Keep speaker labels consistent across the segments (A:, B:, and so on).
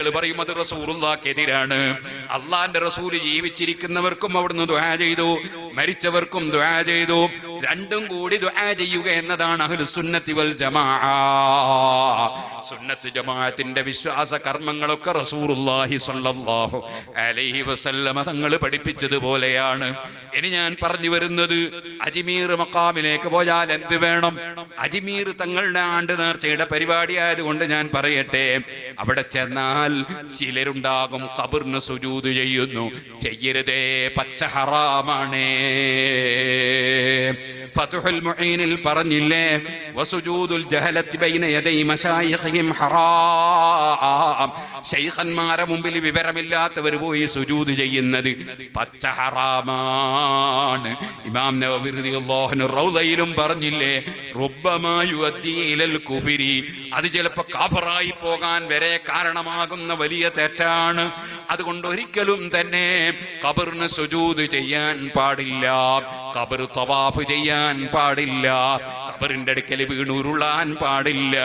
A: പറയും അത് അള്ളാന്റെ റസൂൽ ജീവിച്ചിരിക്കുന്നവർക്കും അവിടുന്ന് ദ്വാ ചെയ്തു മരിച്ചവർക്കും ദ്വാ ചെയ്തു. രണ്ടും കൂടി ദുആ ചെയ്യുക എന്നതാണ് അഹ്ലു സുന്നത്തി വൽ ജമാ സുന്നത്ത് ജമാഅത്തിന്റെ വിശ്വാസ കർമ്മങ്ങളൊക്കെ റസൂലുള്ളാഹി സ്വല്ലല്ലാഹു അലൈഹി വസല്ലമ തങ്ങൾ പഠിപ്പിച്ചതുപോലെയാണ്. ഇനി ഞാൻ പറഞ്ഞു വരുന്നത് അജ്മീർ മക്കാമിലേക്ക് പോയാൽ എന്ത് വേണം? അജ്മീർ തങ്ങളുടെ ആണ്ട് നേർച്ചയുടെ പരിപാടി ആയതുകൊണ്ട് ഞാൻ പറയട്ടെ. അവിടെ ചെന്നാൽ ചിലരുണ്ടാകും കബറിന് സുജൂത് ചെയ്യുന്നു. ചെയ്യരുതേ പച്ച ഹറാമാണേ. Eh, ഫതുഹുൽ മുഈനിൽ പറഞ്ഞില്ലേ വസുജൂദുൽ ജഹലത്തി ബൈന യദൈ മശായിഖിഹിം ഹറാം. ശൈഖന്മാരെ മുമ്പിൽ വിവരമില്ലാത്തവർ പോയി സുജൂദ് ചെയ്യുന്നത് പച്ച ഹറാമാണ്. ഇമാം നവവി റളിയല്ലാഹു അൻഹു റൗളയിലും പറഞ്ഞില്ലേ റുബ്ബമാ യുഅദ്ദി ഇലൽ കുഫരി. അത് ചിലപ്പോൾ കാഫറായി പോകാൻ വരെ കാരണമാകുന്ന വലിയ തെറ്റാണ്. അതുകൊണ്ട് ഒരിക്കലും തന്നെ കബറിന് സുജൂദ് ചെയ്യാൻ പാടില്ല. കബർ തവാഫ് ചെയ്യാൻ പാടില്ല. കബറിന്റെ അടുക്കൽ വീണുരുളാൻ പാടില്ല.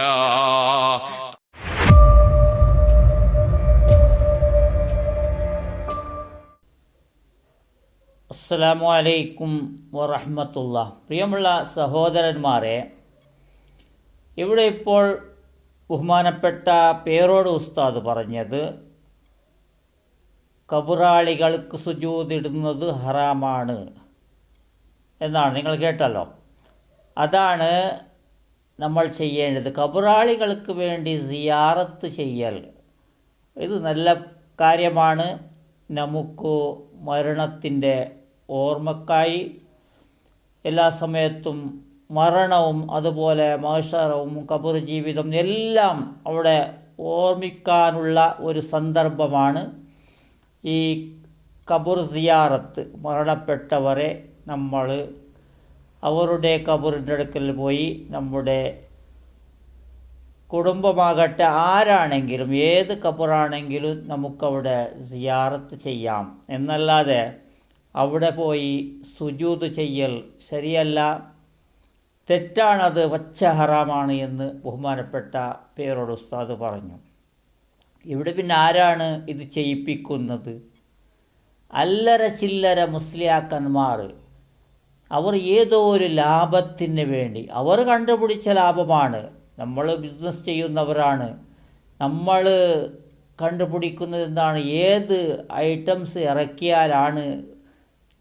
B: അസ്സലാമു അലൈക്കും വറഹ്മത്തുള്ള. പ്രിയമുള്ള സഹോദരന്മാരെ ഇവിടെ ഇപ്പോൾ ബഹുമാനപ്പെട്ട പേരോട് ഉസ്താദ് പറഞ്ഞത് കബുറാളികൾക്ക് സുജൂതിടുന്നത് ഹറാമാണ്. എന്നാണ് നിങ്ങൾ കേട്ടല്ലോ. അതാണ് നമ്മൾ ചെയ്യേണ്ടത്. കബറാളികൾക്ക് വേണ്ടി സിയാറത്ത് ചെയ്യൽ. ഇത് നല്ല കാര്യമാണ്. നമുക്ക് മരണത്തിന്റെ ഓർമ്മക്കായി എല്ലാ സമയത്തും മരണവും അതുപോലെ മഹഷറവും കബർ ജീവിതം എല്ലാം അവിടെ ഓർമ്മിക്കാനുള്ള ഒരു സന്ദർഭമാണ് ഈ കബർ സിയാറത്ത് മരണപ്പെട്ടവരെ നമ്മൾ അവരുടെ കബറിന്റെ അടുക്കൽ പോയി നമ്മുടെ കുടുംബമാകട്ടെ ആരാണെങ്കിലും ഏത് കബറാണെങ്കിലും നമുക്കവിടെ സിയാറത്ത് ചെയ്യാം. എന്നല്ലാതെ അവിടെ പോയി സുജൂത് ചെയ്യൽ ശരിയല്ല. തെറ്റാണത് വച്ച ഹറാമാണ് എന്ന് ബഹുമാനപ്പെട്ട പേരോട് ഉസ്താദ് പറഞ്ഞു. ഇവിടെ പിന്നെ ആരാണ് ഇത് ചെയ്യിപ്പിക്കുന്നത്? അല്ലര ചില്ലര മുസ്ലിയാക്കന്മാർ അവർ ഏതോ ഒരു ലാഭത്തിന് വേണ്ടി. അവർ കണ്ടുപിടിച്ച ലാഭമാണ്. നമ്മൾ ബിസിനസ് ചെയ്യുന്നവരാണ്. നമ്മൾ കണ്ടുപിടിക്കുന്നത് എന്താണ്? ഏത് ഐറ്റംസ് ഇറക്കിയാലാണ്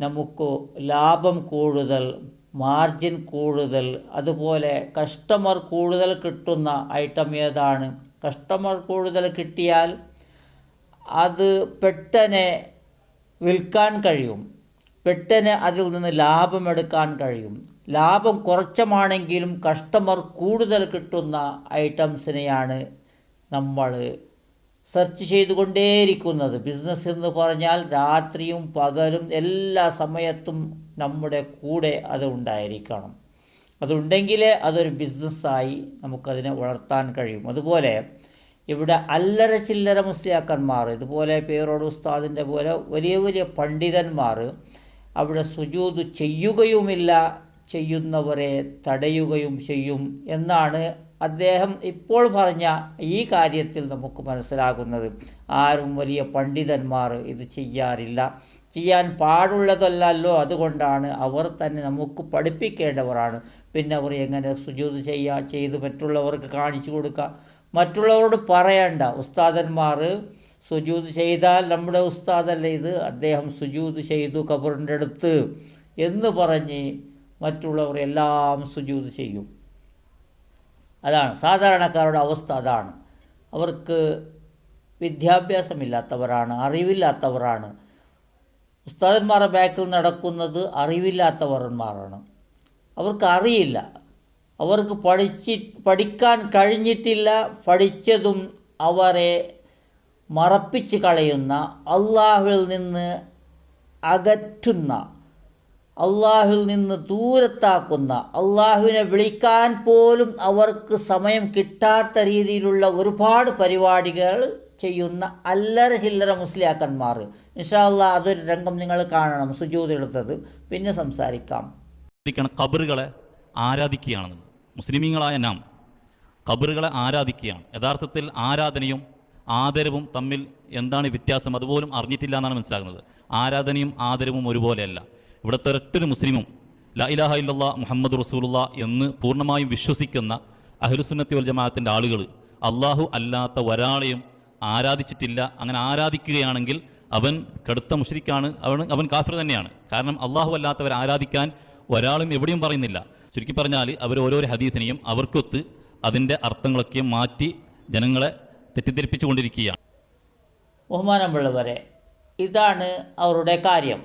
B: നമുക്ക് ലാഭം കൂടുതൽ മാർജിൻ കൂടുതൽ അതുപോലെ കസ്റ്റമർ കൂടുതൽ കിട്ടുന്ന ഐറ്റം ഏതാണ്? കസ്റ്റമർ കൂടുതൽ കിട്ടിയാൽ അത് പെട്ടെന്ന് വിൽക്കാൻ കഴിയും. പെട്ടെന്ന് അതിൽ നിന്ന് ലാഭമെടുക്കാൻ കഴിയും. ലാഭം കുറച്ചമാണെങ്കിലും കസ്റ്റമർ കൂടുതൽ കിട്ടുന്ന ഐറ്റംസിനെയാണ് നമ്മൾ സെർച്ച് ചെയ്തുകൊണ്ടേയിരിക്കുന്നത്. ബിസിനസ് എന്ന് പറഞ്ഞാൽ രാത്രിയും പകലും എല്ലാ സമയത്തും നമ്മുടെ കൂടെ അത് ഉണ്ടായിരിക്കണം. അതുണ്ടെങ്കിലേ അതൊരു ബിസിനസ്സായി നമുക്കതിനെ വളർത്താൻ കഴിയും. അതുപോലെ ഇവിടെ അല്ലറ ചില്ലറ മുസ്ലിയാക്കന്മാർ ഇതുപോലെ പേരോട് ഉസ്താദിന്റെ പോലെ വലിയ വലിയ പണ്ഡിതന്മാർ അവിടെ സുജൂത് ചെയ്യുകയുമില്ല ചെയ്യുന്നവരെ തടയുകയും ചെയ്യും എന്നാണ് അദ്ദേഹം ഇപ്പോൾ പറഞ്ഞ ഈ കാര്യത്തിൽ നമുക്ക് മനസ്സിലാകുന്നത്. ആരും വലിയ പണ്ഡിതന്മാർ ഇത് ചെയ്യാറില്ല. ചെയ്യാൻ പാടുള്ളതല്ലല്ലോ അതുകൊണ്ടാണ് അവർ തന്നെ നമുക്ക് പഠിപ്പിക്കേണ്ടവരാണ്. പിന്നെ അവർ എങ്ങനെ സുജൂത് ചെയ്യുക ചെയ്ത് മറ്റുള്ളവർക്ക് കാണിച്ചു കൊടുക്കുക മറ്റുള്ളവരോട് പറയണ്ട. ഉസ്താദന്മാർ സുജൂത് ചെയ്താൽ നമ്മുടെ ഉസ്താദല്ലേ ഇത്? അദ്ദേഹം സുജൂത് ചെയ്തു കബറിന്റെ അടുത്ത് എന്ന് പറഞ്ഞ് മറ്റുള്ളവർ എല്ലാം സുജൂത് ചെയ്യും. അതാണ്. സാധാരണക്കാരുടെ അവസ്ഥ അതാണ്. അവർക്ക് വിദ്യാഭ്യാസമില്ലാത്തവരാണ് അറിവില്ലാത്തവരാണ്. ഉസ്താദന്മാരുടെ ബാക്കിൽ നടക്കുന്നത് അറിവില്ലാത്തവർമാരാണ് അവർക്ക് അറിയില്ല. അവർക്ക് പഠിച്ചി പഠിക്കാൻ കഴിഞ്ഞിട്ടില്ല. പഠിച്ചതും അവരെ മറപ്പിച്ച് കളയുന്ന അള്ളാഹുവിൽ നിന്ന് അകറ്റുന്ന അള്ളാഹുവിൽ നിന്ന് ദൂരത്താക്കുന്ന അള്ളാഹുവിനെ വിളിക്കാൻ പോലും അവർക്ക് സമയം കിട്ടാത്ത രീതിയിലുള്ള ഒരുപാട് പരിപാടികൾ ചെയ്യുന്ന അല്ലറ ചില്ലറ മുസ്ലിയാക്കന്മാർ. ഇൻഷാല്ല അതൊരു രംഗം നിങ്ങൾ കാണണം സുജൂതെടുത്തത് പിന്നെ സംസാരിക്കാം.
C: കബറുകളെ ഖബറുകളെ ആരാധിക്കുകയാണ് മുസ്ലിമീങ്ങളായ നാം കബറുകളെ ആരാധിക്കുകയാണ്. യഥാർത്ഥത്തിൽ ആരാധനയും ആദരവും തമ്മിൽ എന്താണ് വ്യത്യാസം? അതുപോലും അറിഞ്ഞിട്ടില്ല എന്നാണ് മനസ്സിലാകുന്നത്. ആരാധനയും ആദരവും ഒരുപോലെയല്ല. ഇവിടുത്തെ ഒരൊറ്റൊരു മുസ്ലിമും ല ഇലാഹ ഇല്ലല്ലാ മുഹമ്മദ് റസൂലുള്ള എന്ന് പൂർണമായും വിശ്വസിക്കുന്ന അഹ്ലുസുന്നത്തി വൽ ജമാഅത്തിന്റെ ആളുകൾ അള്ളാഹു അല്ലാത്ത ഒരാളെയും ആരാധിച്ചിട്ടില്ല. അങ്ങനെ ആരാധിക്കുകയാണെങ്കിൽ അവൻ കടുത്ത മുഷ്രിക്കാണ് അവൻ അവൻ കാഫിർ തന്നെയാണ്. കാരണം അള്ളാഹു അല്ലാത്തവർ ആരാധിക്കാൻ ഒരാളും എവിടെയും പറയുന്നില്ല. ചുരുക്കി പറഞ്ഞാൽ അവർ ഓരോരോ ഹദീസിനെയും അവർക്കൊത്ത് അതിന്റെ അർത്ഥങ്ങളൊക്കെ മാറ്റി ജനങ്ങളെ തെറ്റിദ്ധരിപ്പിച്ചുകൊണ്ടിരിക്കുകയാണ്.
B: ബഹുമാനമുള്ളവരെ ഇതാണ് അവരുടെ കാര്യം.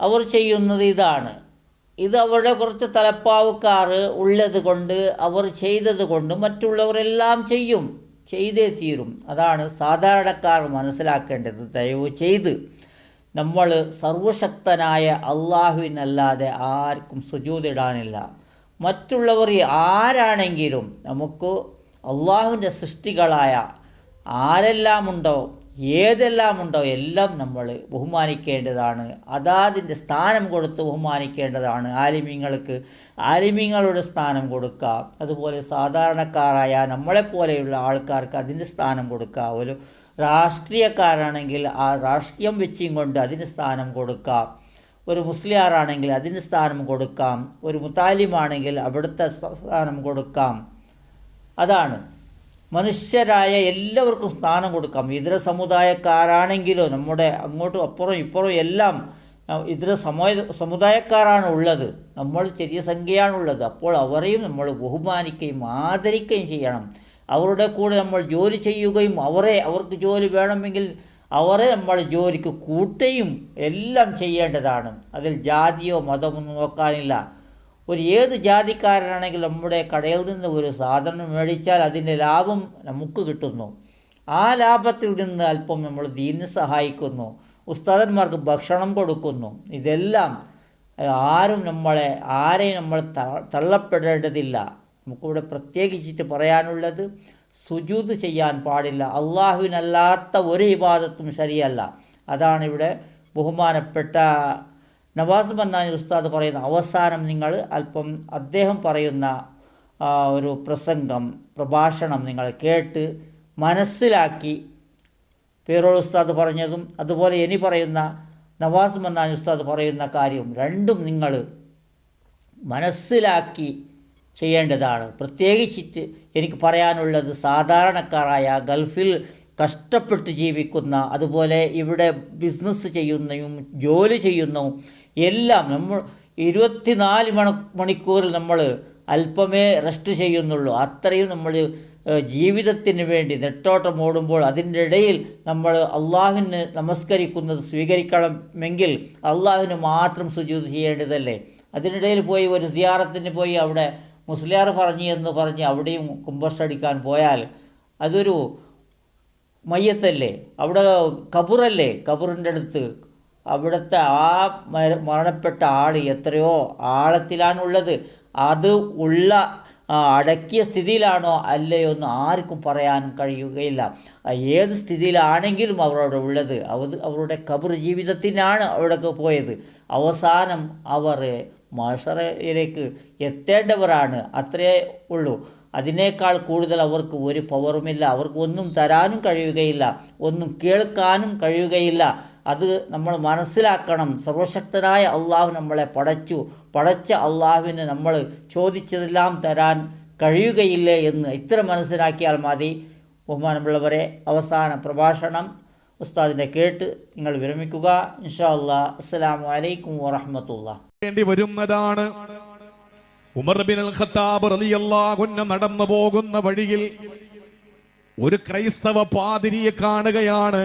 B: അവർ ചെയ്യുന്നത് ഇതാണ്. ഇത് അവരുടെ കുറച്ച് തലപ്പാവുക്കാർ ഉള്ളത് കൊണ്ട് അവർ ചെയ്തത് കൊണ്ട് മറ്റുള്ളവരെല്ലാം ചെയ്യും. ചെയ്തേ തീരും. അതാണ് സാധാരണക്കാർ മനസ്സിലാക്കേണ്ടത്. ദയവ് ചെയ്ത് നമ്മൾ സർവശക്തനായ അള്ളാഹുവിനല്ലാതെ ആർക്കും സുജൂതിടാനില്ല മറ്റുള്ളവർ ആരാണെങ്കിലും നമുക്ക് അള്ളാഹുവിന്റെ സൃഷ്ടികളായ ആരെല്ലാമുണ്ടോ ഏതെല്ലാമുണ്ടോ എല്ലാം നമ്മൾ ബഹുമാനിക്കേണ്ടതാണ്. അതാതിന്റെ സ്ഥാനം കൊടുത്ത് ബഹുമാനിക്കേണ്ടതാണ് ആലിമ്യങ്ങൾക്ക് ആലിമ്യങ്ങളുടെ സ്ഥാനം കൊടുക്കുക. അതുപോലെ സാധാരണക്കാരായ നമ്മളെപ്പോലെയുള്ള ആൾക്കാർക്ക് അതിന്റെ സ്ഥാനം കൊടുക്കുക. ഒരു രാഷ്ട്രീയക്കാരാണെങ്കിൽ ആ രാഷ്ട്രീയം വെച്ചും കൊണ്ട് അതിന് സ്ഥാനം കൊടുക്കാം ഒരു മുസ്ലിയാറാണെങ്കിൽ അതിന് സ്ഥാനം കൊടുക്കാം. ഒരു മുത്താലിമാണെങ്കിൽ അവിടുത്തെ സ്ഥാനം കൊടുക്കാം. അതാണ്. മനുഷ്യരായ എല്ലാവർക്കും സ്ഥാനം കൊടുക്കാം. ഇതര സമുദായക്കാരാണെങ്കിലോ നമ്മുടെ അങ്ങോട്ടും അപ്പുറം ഇപ്പുറം എല്ലാം ഇതര സമയ സമുദായക്കാരാണ് ഉള്ളത്. നമ്മൾ ചെറിയ സംഖ്യയാണുള്ളത് അപ്പോൾ അവരെയും നമ്മൾ ബഹുമാനിക്കുകയും ആദരിക്കുകയും ചെയ്യണം. അവരുടെ കൂടെ നമ്മൾ ജോലി ചെയ്യുകയും അവരെ അവർക്ക് ജോലി വേണമെങ്കിൽ അവരെ നമ്മൾ ജോലിക്ക് കൂട്ടുകയും എല്ലാം ചെയ്യേണ്ടതാണ്. അതിൽ ജാതിയോ മതമൊന്നും നോക്കാനില്ല. ഒരു ഏത് ജാതിക്കാരനാണെങ്കിലും നമ്മുടെ കടയിൽ നിന്ന് ഒരു സാധനം മേടിച്ചാൽ അതിന്റെ ലാഭം നമുക്ക് കിട്ടുന്നു. ആ ലാഭത്തിൽ നിന്ന് അല്പം നമ്മൾ ദീനിനെ സഹായിക്കുന്നു. ഉസ്താദന്മാർക്ക് ഭക്ഷണം കൊടുക്കുന്നു. ഇതെല്ലാം ആരും നമ്മളെ ആരെയും നമ്മൾ തള്ളപ്പെടേണ്ടതില്ല. നമുക്കിവിടെ പ്രത്യേകിച്ചിട്ട് പറയാനുള്ളത് സുജൂത് ചെയ്യാൻ പാടില്ല. അള്ളാഹുവിനല്ലാത്ത ഒരു ഇബാദത്തും ശരിയല്ല. അതാണ് ഇവിടെ ബഹുമാനപ്പെട്ട നവാസ് ബന്നാനി ഉസ്താദ് പറയുന്ന അവസാനം നിങ്ങൾ അല്പം അദ്ദേഹം പറയുന്ന ഒരു പ്രസംഗം പ്രഭാഷണം നിങ്ങൾ കേട്ട് മനസ്സിലാക്കി. പേരോൾ ഉസ്താദ് പറഞ്ഞതും അതുപോലെ ഇനി പറയുന്ന നവാസ് മന്നാനി ഉസ്താദ് പറയുന്ന കാര്യവും രണ്ടും നിങ്ങൾ മനസ്സിലാക്കി ചെയ്യേണ്ടതാണ്. പ്രത്യേകിച്ചിട്ട് എനിക്ക് പറയാനുള്ളത് സാധാരണക്കാരായ ഗൾഫിൽ കഷ്ടപ്പെട്ട് ജീവിക്കുന്ന അതുപോലെ ഇവിടെ ബിസിനസ് ചെയ്യുന്നതും ജോലി ചെയ്യുന്നതും എല്ലാം നമ്മൾ ഇരുപത്തിനാല് മണ മണിക്കൂറിൽ നമ്മൾ അല്പമേ റെസ്റ്റ് ചെയ്യുന്നുള്ളൂ. അത്രയും നമ്മൾ ജീവിതത്തിന് വേണ്ടി നെട്ടോട്ടം ഓടുമ്പോൾ അതിന്റെ ഇടയിൽ നമ്മൾ അള്ളാഹുവിന് നമസ്കരിക്കുന്നത് സ്വീകരിക്കണമെങ്കിൽ അള്ളാഹുവിന് മാത്രം സുജൂത് ചെയ്യേണ്ടതല്ലേ? അതിനിടയിൽ പോയി ഒരു സിയാറത്തിന് പോയി അവിടെ മുസ്ലിയാർ പറഞ്ഞു എന്ന് പറഞ്ഞ് അവിടെയും കുമ്പസ്റ്റടിക്കാൻ പോയാൽ അതൊരു മയ്യത്തല്ലേ? അവിടെ കബുറല്ലേ? കബറിന്റെ അടുത്ത് അവിടുത്തെ ആ മരണപ്പെട്ട ആൾ എത്രയോ ആഴത്തിലാണുള്ളത്. അത് ഉള്ള അടക്കിയ സ്ഥിതിയിലാണോ അല്ലയോ എന്ന് ആർക്കും പറയാൻ കഴിയുകയില്ല. ഏത് സ്ഥിതിയിലാണെങ്കിലും അവരവിടെ ഉള്ളത്. അവർ അവരുടെ കബർ ജീവിതത്തിനാണ് അവിടേക്ക് പോയത്. അവസാനം അവർ മഷറയിലേക്ക് എത്തേണ്ടവരാണ്. അത്രയേ ഉള്ളൂ. അതിനേക്കാൾ കൂടുതൽ അവർക്ക് ഒരു പവറുമില്ല അവർക്ക് ഒന്നും തരാനും കഴിയുകയില്ല. ഒന്നും കേൾക്കാനും കഴിയുകയില്ല. അത് നമ്മൾ മനസ്സിലാക്കണം. സർവശക്തനായ അള്ളാഹു നമ്മളെ പടച്ചു. പടച്ച അള്ളാഹുവിന് നമ്മൾ ചോദിച്ചതെല്ലാം തരാൻ കഴിയുകയില്ലേ എന്ന് ഇത്ര മനസ്സിലാക്കിയാൽ മതി. ബഹുമാനമുള്ളവരെ അവസാന പ്രഭാഷണം ഉസ്താദിനെ കേട്ട് നിങ്ങൾ വിരമിക്കുക. ഇൻഷാ അല്ലാ അസ്സലാമു അലൈക്കും
D: വേണ്ടി വരുന്നതാണ്. ഉമർ ബിൻ അൽ ഖത്താബ് റളിയല്ലാഹു നടന്നു പോകുന്ന വഴിയിൽ ഒരു ക്രൈസ്തവ പാതിരിയെ കാണുകയാണ്.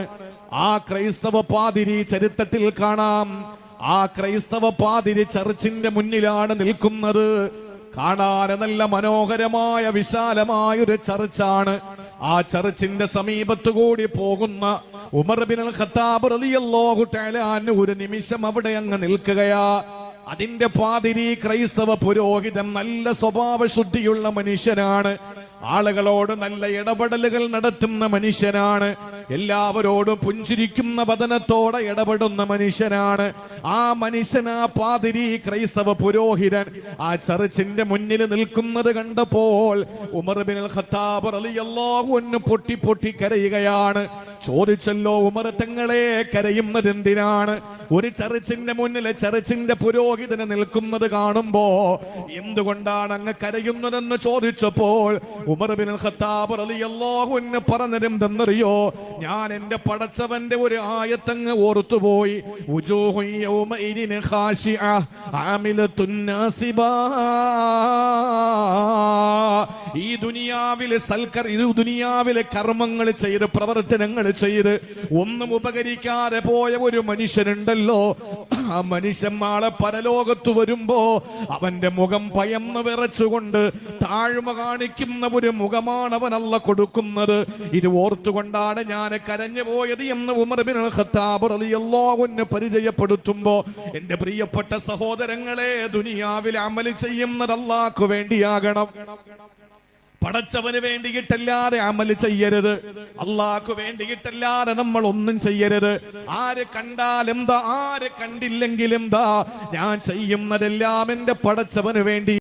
D: ആ ക്രൈസ്തവ പാതിരി ചരിത്രത്തിൽ കാണാം. ആ ക്രൈസ്തവ പാതിരി ചർച്ചിന്റെ മുന്നിലാണ് നിൽക്കുന്നത്. കാണാൻ നല്ല മനോഹരമായ വിശാലമായ ഒരു ചർച്ചാണ്. ആ ചർച്ചിന്റെ സമീപത്തു കൂടി പോകുന്ന ഉമർ ബിൻ അൽ ഖത്താബ് റളിയല്ലാഹു തആല ഒരു നിമിഷം അവിടെ അങ്ങ് നിൽക്കുകയാ. അതിന്റെ പാതിരി ക്രൈസ്തവ പുരോഹിതൻ നല്ല സ്വഭാവ ശുദ്ധിയുള്ള മനുഷ്യനാണ്. ആളുകളോട് നല്ല ഇടപെടലുകൾ നടത്തുന്ന മനുഷ്യനാണ്. എല്ലാവരോടും പുഞ്ചിരിക്കുന്ന വതനത്തോടെ ഇടപെടുന്ന മനുഷ്യനാണ്. ആ മനുഷ്യൻ ആ പാതിരി ക്രൈസ്തവ പുരോഹിതൻ. ആ ചർച്ചിന്റെ മുന്നിൽ നിൽക്കുന്നത് കണ്ടപ്പോൾ ഉമർ ബിൻ ഖത്താബ് റളിയല്ലാഹു അൻഹു പൊട്ടി പൊട്ടി കരയുകയാണ്. ചോദിച്ചല്ലോ ഉമർ തങ്ങളെ കരയുന്നത് എന്തിനാണ്? ഒരു ചർച്ചിന്റെ മുന്നിലെ ചർച്ചിന്റെ പുരോഹിതനെ നിൽക്കുന്നത് കാണുമ്പോ എന്തുകൊണ്ടാണ് അങ്ങ് കരയുന്നതെന്ന് ചോദിച്ചപ്പോൾ ഉമർ ബിൻ ഖത്താബ് റളിയല്ലാഹു അൻഹു പറഞ്ഞതെന്തെന്നറിയോ? ഞാൻ എന്റെ പടച്ചവന്റെ ഒരു ആയത്തങ്ങ് ഓർത്തുപോയി. ഈ ദുനിയാവിലെ സൽക്കർ ഈ ദുനിയാവിലെ കർമ്മങ്ങൾ ചെയ്ത് പ്രവർത്തനങ്ങൾ ചെയ്ത് ഒന്നും ഉപകരിക്കാതെ പോയ ഒരു മനുഷ്യനുണ്ടല്ലോ. ആ മനുഷ്യൻ നാളെ പരലോകത്ത് വരുമ്പോ അവന്റെ മുഖം പയന്ന് വിറച്ചുകൊണ്ട് താഴ്മ കാണിക്കുന്ന ഒരു മുഖമാണ് അവനല്ല കൊടുക്കുന്നത്. ഇത് ഓർത്തുകൊണ്ടാണ് ഞാൻ കരഞ്ഞു പോയത് എന്ന് ഉമർ ബിൻ ഖത്താബ് അൻഹു പരിചയപ്പെടുത്തുമ്പോ എന്റെ പ്രിയപ്പെട്ട സഹോദരങ്ങളെ ദുനിയാവിൽ അമൽ ചെയ്യുന്നത് വേണ്ടിയാകണം. പടച്ചവന് വേണ്ടിയിട്ടല്ലാതെ അമൽ ചെയ്യരുത്. അള്ളാഹ്ക്ക് വേണ്ടിയിട്ടല്ലാതെ നമ്മൾ ഒന്നും ചെയ്യരുത്. ആര് കണ്ടാൽ എന്താ ആര് കണ്ടില്ലെങ്കിലും എന്താ ഞാൻ ചെയ്യുന്നതെല്ലാം എന്റെ പടച്ചവന് വേണ്ടി